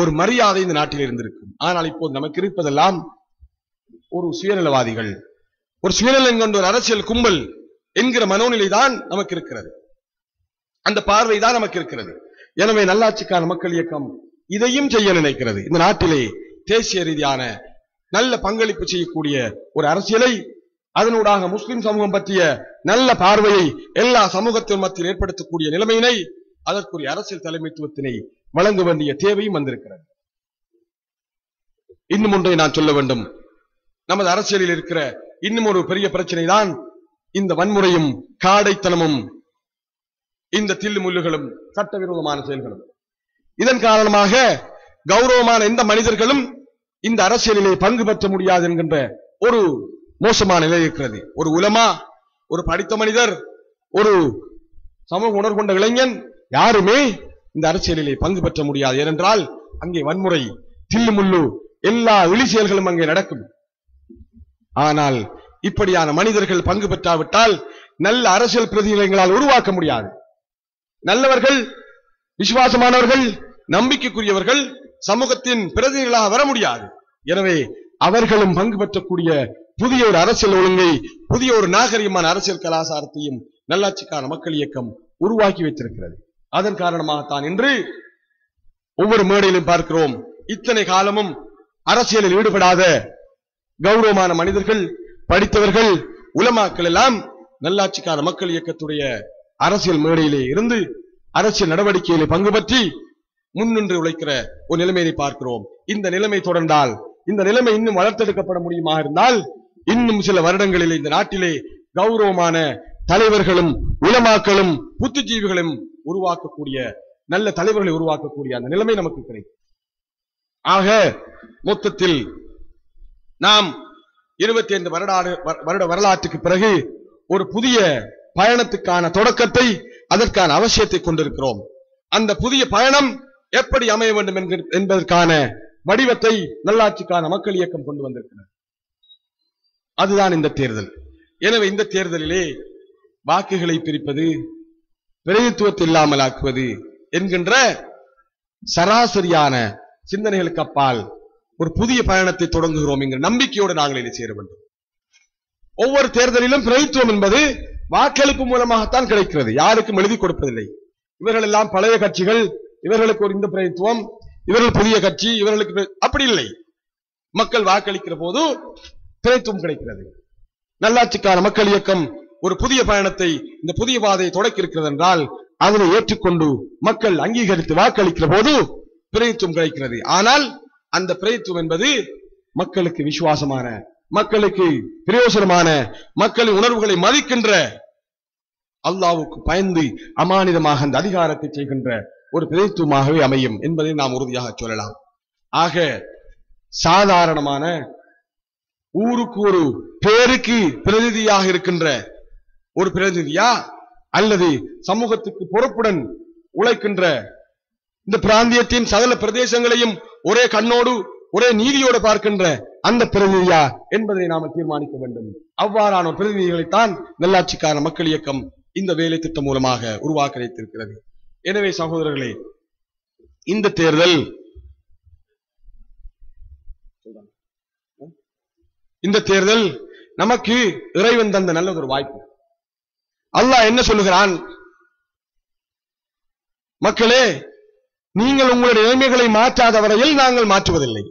ஒரு மரியாதை இந்த நாட்டில் இருந்திருக்கும். ஆனால் இப்போது நமக்கு இருப்பதெல்லாம் ஒரு சுயநலவாதிகள். ஒரு சுயநலம் கொண்ட ஒரு அரசியல் கும்பல் என்கிற மனோநிலை தான் நமக்கு இருக்கிறது. அந்த பார்வை தான் நமக்கு இருக்கிறது. எனவே நல்லாட்சிக்கான மக்கள் இயக்கம் இதையும் செய்ய நினைக்கிறது. இந்த நாட்டிலே தேசிய ரீதியான நல்ல பங்களிப்பு செய்யக்கூடிய ஒரு அரசியலை அதனூடாக முஸ்லிம் சமூகம் பற்றிய நல்ல பார்வையை எல்லா சமூகத்தின் மத்தியில் ஏற்படுத்தக்கூடிய நிலைமையினை அதற்குரிய அரசியல் தலைமைத்துவத்தினை வழங்க வேண்டிய தேவையும் வந்திருக்கிறது. இன்னும் ஒன்றை நான் சொல்ல வேண்டும். நமது அரசியலில் இருக்கிற இன்னும் ஒரு பெரிய பிரச்சனை தான் இந்த வன்முறையும் காடைத்தனமும் இந்த தில்லு முள்ளுகளும் சட்டவிரோதமான செயல்களும். இதன் காரணமாக கௌரவமான எந்த மனிதர்களும் இந்த அரசியலிலே பங்கு பெற்ற முடியாது என்கின்ற ஒரு மோசமான நிலை இருக்கிறது. ஒரு உலமா ஒரு படித்த மனிதர் ஒரு சமூக உணர்வு கொண்ட இளைஞன் யாருமே இந்த அரசியலிலே பங்கு பெற்ற முடியாது. ஏனென்றால் அங்கே வன்முறை தில்லு முள்ளு எல்லா இழி செயல்களும் அங்கே நடக்கும். ஆனால் இப்படியான மனிதர்கள் பங்கு பெற்றாவிட்டால் நல்ல அரசியல் பிரதிநிதிகளால் உருவாக்க முடியாது. நல்லவர்கள் விசுவாசமானவர்கள் நம்பிக்கைக்குரியவர்கள் சமூகத்தின் பிரதிநிதிகளாக வர முடியாது. எனவே அவர்களும் பங்கு பெற்றக்கூடிய புதிய ஒரு அரசியல் ஒழுங்கை புதிய ஒரு நாகரிகமான அரசியல் கலாச்சாரத்தையும் நல்லாட்சிக்கான மக்கள் இயக்கம் உருவாக்கி வைத்திருக்கிறது. அதன் காரணமாகத்தான் இன்று ஒவ்வொரு மேடையிலும் பார்க்கிறோம். இத்தனை காலமும் அரசியலில் ஈடுபடாத கௌரவமான மனிதர்கள் படித்தவர்கள் உலமாக்கள் எல்லாம் நல்லாட்சிக்கான மக்கள் இயக்கத்துடைய அரசியல் மேடையிலே இருந்து அரசியல் நடவடிக்கையிலே பங்கு பற்றி முன்னின்று உழைக்கிற ஒரு நிலைமையை பார்க்கிறோம். இந்த நிலைமை தொடர்ந்தால் இந்த நிலைமை இன்னும் வளர்த்தெடுக்கப்பட முடியுமா இருந்தால் இன்னும் சில வருடங்களில் இந்த நாட்டிலே கௌரவமான தலைவர்களும் உலமாக்களும் புத்திஜீவிகளும் உருவாக்கக்கூடிய நல்ல தலைவர்களை உருவாக்கக்கூடிய அந்த நிலைமை நமக்கு கிடைக்கும். ஆக மொத்தத்தில் நாம் இருபத்தி ஐந்து வருடாடு வருட வரலாற்றுக்கு பிறகு ஒரு புதிய பயணத்துக்கான தொடக்கத்தை அதற்கான அவசியத்தை கொண்டிருக்கிறோம். அந்த புதிய பயணம் எப்படி அமைய வேண்டும் என்கிற- என்பதற்கான வடிவத்தை நல்லாட்சிக்கான மக்கள் இயக்கம் கொண்டு வந்திருக்கிறது. அதுதான் இந்த தேர்தல். எனவே இந்த தேர்தலிலே வாக்குகளை பிரிப்பது பிரதித்துவத்தை இல்லாமல் ஆக்குவது என்கின்ற சராசரியான சிந்தனைகளுக்கு அப்பால் ஒரு புதிய பயணத்தை தொடங்குகிறோம் என்கிற நம்பிக்கையோடு நாங்கள் இதை சேர வேண்டும். ஒவ்வொரு தேர்தலிலும் பிரதித்துவம் என்பது வாக்களிப்பு மூலமாகத்தான் கிடைக்கிறது. யாருக்கும் எழுதி கொடுப்பதில்லை. இவர்கள் எல்லாம் பழைய கட்சிகள் இவர்களுக்கு ஒரு இந்த பிரதித்துவம் இவர்கள் புதிய கட்சி இவர்களுக்கு அப்படி இல்லை. மக்கள் வாக்களிக்கிற போது பிரதித்துவம் கிடைக்கிறது. நல்லாட்சிக்கான மக்கள் இயக்கம் ஒரு புதிய பயணத்தை இந்த புதிய பாதையை தொடக்கி இருக்கிறது என்றால் அதனை ஏற்றுக்கொண்டு மக்கள் அங்கீகரித்து வாக்களிக்கிற போது பிரதித்துவம் கிடைக்கிறது. ஆனால் அந்த பிரதித்துவம் என்பது மக்களுக்கு விசுவாசமான மக்களுக்கு பிரயோசனமான மக்களின் உணர்வுகளை மதிக்கின்ற அல்லாவுக்கு பயந்து அமானிதமாக அந்த அதிகாரத்தை செய்கின்ற ஒரு பிரதித்துவமாகவே அமையும் என்பதை நாம் உறுதியாக சொல்லலாம். ஆக சாதாரணமான ஊருக்கு ஒரு பேருக்கு பிரதிநிதியாக இருக்கின்ற ஒரு பிரதிநிதியா அல்லது சமூகத்துக்கு பொறுப்புடன் உழைக்கின்ற இந்த பிராந்தியத்தின் சகல பிரதேசங்களையும் ஒரே கண்ணோடு ஒரே நீதியோடு பார்க்கின்ற அந்த பிரதிநிதியா என்பதை நாம தீர்மானிக்க வேண்டும். அவ்வாறான ஒரு பிரதிநிதிகளைத்தான் நல்லாட்சிக்கான மக்கள் இயக்கம் இந்த வேலை திட்டம் மூலமாக உருவாக்க வைத்திருக்கிறது எனவே சகோதரர்களே இந்த தேர்தல் இந்த தேர்தல் நமக்கு இறைவன் தந்த நல்ல ஒரு வாய்ப்பு. அல்லாஹ் என்ன சொல்லுகிறான்? மக்களே நீங்கள் உங்களுடைய நிலைமைகளை மாற்றாத வரையில் நாங்கள் மாற்றுவதில்லை.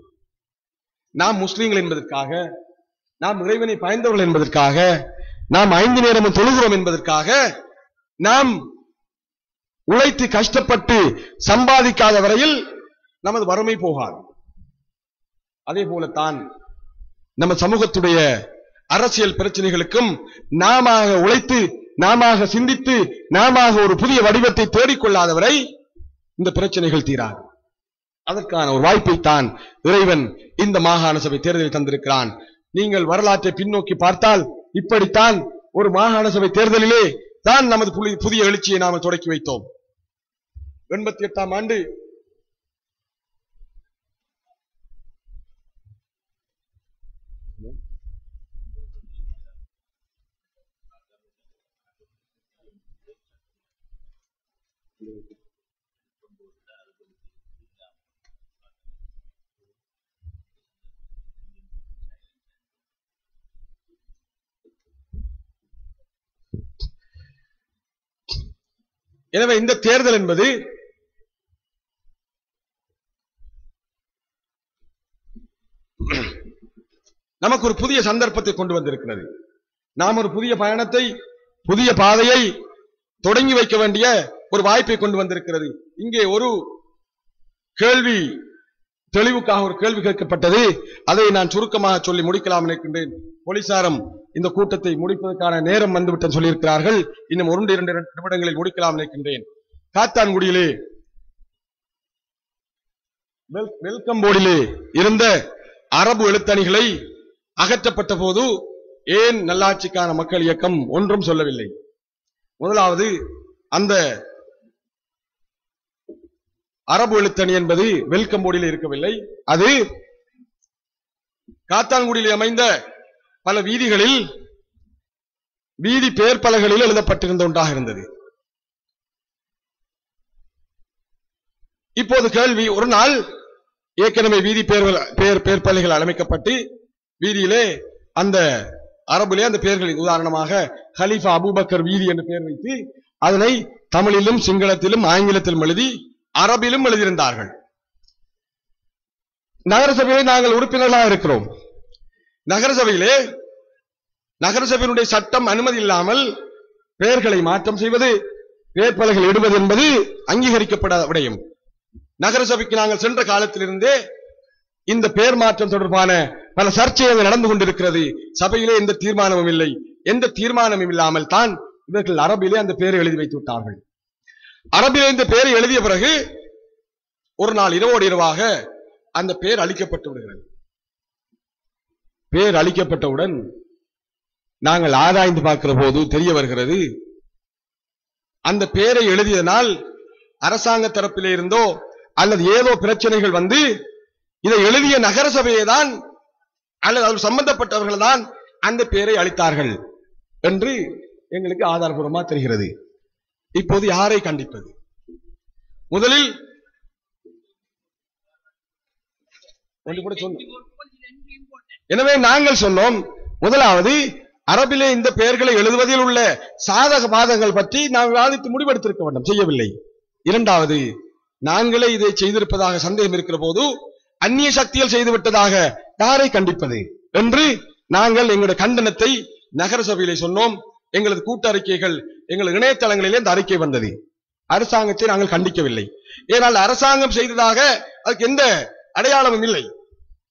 நாம் முஸ்லீம்கள் என்பதற்காக நாம் இறைவனை பயந்தவர்கள் என்பதற்காக நாம் ஐந்து நேரமும் தொழுகிறோம் என்பதற்காக நாம் உழைத்து கஷ்டப்பட்டு சம்பாதிக்காத வரையில் நமது வறுமை போகாது. அதே போலத்தான் நம்ம சமூகத்துடைய அரசியல் பிரச்சனைகளுக்கும் நாம உழைத்து நாம சிந்தித்து நாம ஒரு புதிய வடிவத்தை தேடிக்கொள்ளாதவரை இந்த பிரச்சனைகள் தீராது. அதற்கான ஒரு வாய்ப்பை தான் இறைவன் இந்த மாகாண சபை தேர்தலில் தந்திருக்கிறான். நீங்கள் வரலாற்றை பின்னோக்கி பார்த்தால் இப்படித்தான் ஒரு மாகாண சபை தேர்தலிலே தான் நமது புலி- புதிய எழுச்சியை நாம தொடக்கி வைத்தோம். எண்பத்தி எட்டாம் ஆண்டு எனவே இந்த தேர்தல் என்பது நமக்கு ஒரு புதிய சந்தர்ப்பத்தை கொண்டு வந்திருக்கிறது. நாம் ஒரு புதிய பயணத்தை புதிய பாதையை தொடங்கி வைக்க வேண்டிய ஒரு வாய்ப்பை கொண்டு வந்திருக்கிறது. இங்கே ஒரு கேள்வி தெளிவுக்காக ஒரு கேள்வி கேட்கப்பட்டது. அதை நான் சுருக்கமாக சொல்லி முடிக்கலாம் நினைக்கின்றேன். போலீசாரும் இந்த கூட்டத்தை முடிப்பதற்கான நேரம் வந்துவிட்டு சொல்லியிருக்கிறார்கள். இன்னும் ஒன்று இரண்டு நிமிடங்களில் முடிக்கலாம் நினைக்கின்றேன். காத்தான்குடியிலே வெல்- வெல்கம் போர்டிலே இருந்த அரபு எழுத்தணிகளை அகற்றப்பட்ட போது ஏன் நல்லாட்சிக்கான மக்கள் இயக்கம் ஒன்றும் சொல்லவில்லை. முதலாவது அந்த அரபு எழுத்தணி என்பது வெல்கம் போர்டில் இருக்கவில்லை. அது காத்தான்குடியில் அமைந்த பல வீதிகளில் வீதி பெயர் எழுதப்பட்டிருந்த ஒன்றாக இருந்தது. இப்போது கேள்வி ஒரு நாள் ஏற்கனவே வீதி பெயர் பெயர் பெயர் பலகைகள் அமைக்கப்பட்டு வீதியிலே அந்த அரபுலே அந்த பெயர்களில் உதாரணமாக ஹலீஃபா அபூபக்கர் வீதி என்று பெயர் வைத்து அதனை தமிழிலும் சிங்களத்திலும் ஆங்கிலத்திலும் எழுதி அரபிலும் எழுதியிருந்தார்கள். நகரசபையிலே நாங்கள் உறுப்பினர்களாக இருக்கிறோம். நகரசபையிலே நகரசபையினுடைய சட்டம் அனுமதி இல்லாமல் பெயர்களை மாற்றம் செய்வது வேட்பாளர்கள் இடுவது என்பது அங்கீகரிக்கப்பட விடயம் நகரசபைக்கு நாங்கள் சென்ற காலத்திலிருந்தே இந்த பெயர் மாற்றம் தொடர்பான பல சர்ச்சைகள் நடந்து கொண்டிருக்கிறது. சபையிலே எந்த தீர்மானமும் இல்லை. எந்த தீர்மானமும் இல்லாமல் தான் இவர்கள் அரபிலே அந்த பெயரை எழுதி வைத்து விட்டார்கள். அரபில் இந்த பெயரை எழுதிய பிறகு ஒரு நாள் இரவோடு இரவாக அந்த பெயர் அழிக்கப்பட்டு விடுகிறது. பெயர் அழிக்கப்பட்டவுடன் நாங்கள் ஆராய்ந்து பார்க்கிற போது தெரிய வருகிறது அந்த பெயரை எழுதியதனால் அரசாங்க தரப்பிலே இருந்தோ அல்லது ஏதோ பிரச்சனைகள் வந்து இதை எழுதிய நகரசபையை தான் அல்லது அதில் சம்பந்தப்பட்டவர்கள் தான் அந்த பெயரை அளித்தார்கள் என்று எங்களுக்கு ஆதாரபூர்வமா தெரிகிறது. இப்போது யாரை கண்டிப்பது? முதலில் ஒன்று கூட சொன்னோம் எனவே நாங்கள் சொன்னோம் முதலாவது அரபிலே இந்த பெயர்களை எழுதுவதில் உள்ள சாதக பாதங்கள் பற்றி நாம் விவாதித்து முடிவெடுத்திருக்க வேண்டும் செய்யவில்லை. இரண்டாவது நாங்களே இதை செய்திருப்பதாக சந்தேகம் இருக்கிற போது அந்நிய சக்திகள் செய்துவிட்டதாக யாரை கண்டிப்பது? என்று நாங்கள் எங்களுடைய கண்டனத்தை நகர சபையிலே சொன்னோம். எங்களது கூட்டறிக்கைகள் எங்கள் இணையதளங்களிலே இந்த அறிக்கை வந்தது. அரசாங்கத்தை நாங்கள் கண்டிக்கவில்லை. ஏனால் அரசாங்கம் செய்ததாக அதுக்கு எந்த அடையாளமும் இல்லை.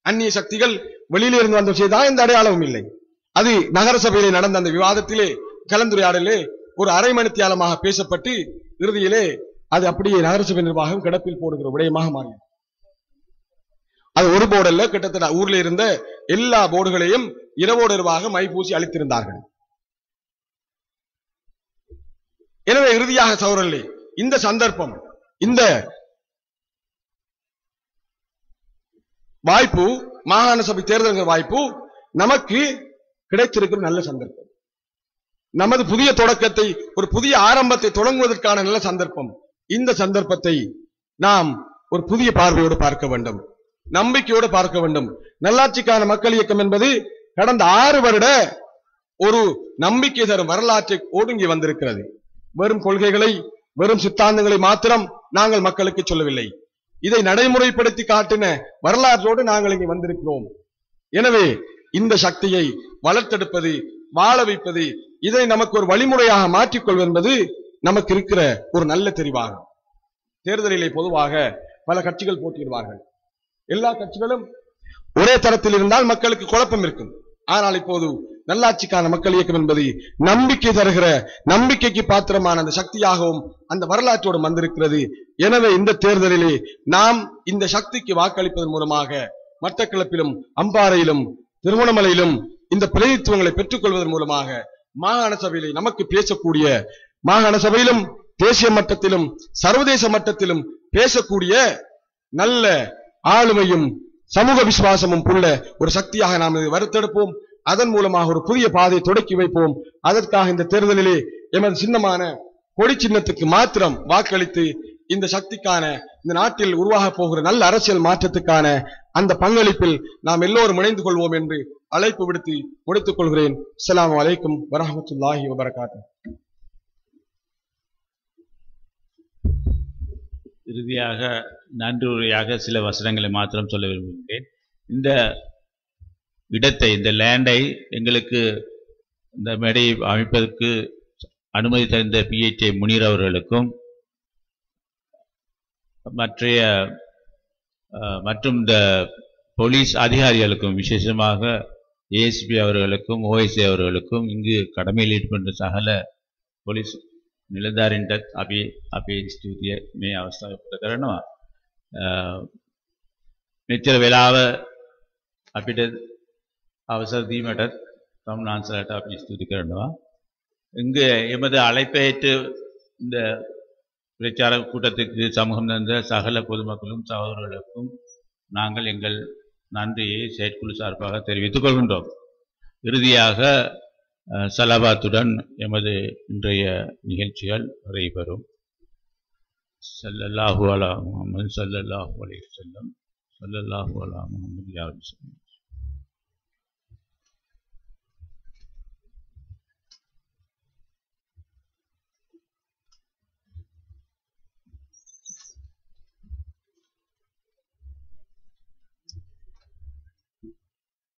அந்நிய சக்திகள் வெளியிலிருந்து வந்த செய்ததாக எந்த அடையாளமும் இல்லை. அது நகர சபையிலே நடந்த அந்த விவாதத்திலே கலந்துரையாடலே ஒரு அரை மணித்தியாலமாக பேசப்பட்டு இறுதியிலே அது அப்படியே நகரசபை நிர்வாகம் கிடப்பில் போடுகிற விடயமாக மாறியது. அது ஒரு போர்டு அல்ல கிட்டத்தட்ட ஊர்ல இருந்த எல்லா போர்டுகளையும் இரவோடு இரவாக மை அளித்திருந்தார்கள். எனவே இறுதியாக சௌரல்லி இந்த சந்தர்ப்பம் இந்த வாய்ப்பு மாகாண சபை தேர்தல்கள் வாய்ப்பு நமக்கு கிடைத்திருக்கிற நல்ல சந்தர்ப்பம். நமது புதிய தொடக்கத்தை ஒரு புதிய ஆரம்பத்தை தொடங்குவதற்கான நல்ல சந்தர்ப்பம். இந்த சந்தர்ப்பத்தை நாம் ஒரு புதிய பார்வையோடு பார்க்க வேண்டும். நம்பிக்கையோடு பார்க்க வேண்டும். நல்லாட்சிக்கான மக்கள் இயக்கம் என்பது கடந்த ஆறு வருட ஒரு நம்பிக்கை தரும் வரலாற்றை ஒடுங்கி வந்திருக்கிறது. வெறும் கொள்கைகளை வெறும் சித்தாந்தங்களை மாத்திரம் நாங்கள் மக்களுக்கு சொல்லவில்லை. இதை நடைமுறைப்படுத்தி காட்டின வரலாற்றோடு நாங்கள் இங்கே வந்திருக்கிறோம். எனவே இந்த சக்தியை வளர்த்தெடுப்பது வாழ வைப்பது இதை நமக்கு ஒரு வழிமுறையாக மாற்றிக்கொள்வது என்பது நமக்கு இருக்கிற ஒரு நல்ல தெரிவாகும். தேர்தலிலே பொதுவாக பல கட்சிகள் போட்டியிடுவார்கள். எல்லா கட்சிகளும் ஒரே தரத்தில் இருந்தால் மக்களுக்கு குழப்பம் இருக்கும். ஆனால் இப்போது நல்லாட்சிக்கான மக்கள் இயக்கம் என்பது நம்பிக்கை தருகிற நம்பிக்கைக்கு பாத்திரமான அந்த சக்தியாகவும் அந்த வரலாற்றோடும் வந்திருக்கிறது. எனவே இந்த தேர்தலிலே நாம் இந்த சக்திக்கு வாக்களிப்பதன் மூலமாக மட்டக்களப்பிலும் அம்பாறையிலும் திருவண்ணாமலையிலும் இந்த பிரதித்துவங்களை பெற்றுக்கொள்வதன் மூலமாக மாகாண சபையிலே நமக்கு பேசக்கூடிய மாகாண சபையிலும் தேசிய மட்டத்திலும் சர்வதேச மட்டத்திலும் பேசக்கூடிய நல்ல ஆளுமையும் சமூக விசுவாசமும் உள்ள ஒரு சக்தியாக நாம் இதை வறுத்தெடுப்போம். அதன் மூலமாக ஒரு புதிய பாதையை தொடக்கி வைப்போம். அதற்காக இந்த தேர்தலிலே எமது சின்னமான கொடி சின்னத்துக்கு மாத்திரம் வாக்களித்து இந்த சக்திக்கான இந்த நாட்டில் உருவாக போகிற நல்ல அரசியல் மாற்றத்துக்கான அந்த பங்களிப்பில் நாம் எல்லோரும் இணைந்து கொள்வோம் என்று அழைப்பு விடுத்து முடித்துக் கொள்கிறேன். அஸ்லாம் அலைக்கும் வரமத்துல்லாஹி வபரகாத்து. இறுதியாக நன்றியுரையாக சில வசனங்களை மாத்திரம் சொல்ல விரும்புகிறேன். இந்த இடத்தை இந்த லேண்டை எங்களுக்கு இந்த மேடையை அமைப்பதற்கு அனுமதி தந்த பிஹெச்ஏ முனீர் அவர்களுக்கும் மற்றைய அஹ், மற்றும் இந்த போலீஸ் அதிகாரிகளுக்கும் விசேஷமாக ஏஎஸ்பி அவர்களுக்கும் ஓஎஸ்சி அவர்களுக்கும் இங்கு கடமையில் ஈடுபட்ட சகல போலீஸ் නිලධාරීන්ටත් අපි අපේ ස්තුතිය මේ අවස්ථාව පුද කරනවා. අ, මෙච්චර වෙලාව අපිට அவசர தம் நான் நான்சலாட் ஆஃபீஸ் திருக்கிறண்டவா இங்கு எமது அழைப்பேற்று இந்த பிரச்சார கூட்டத்திற்கு சமூகம் தந்த சகல பொதுமக்களும் சகோதரர்களுக்கும் நாங்கள் எங்கள் நன்றியை செயற்குழு சார்பாக தெரிவித்துக் கொள்கின்றோம். இறுதியாக சலபாத்துடன் எமது இன்றைய நிகழ்ச்சிகள் நடைபெறும். சல்லல்லாஹு அலா முகமது சல்லல்லாஹு அலி செல்லம் சல்லல்லாஹு அலா முகமது யாரு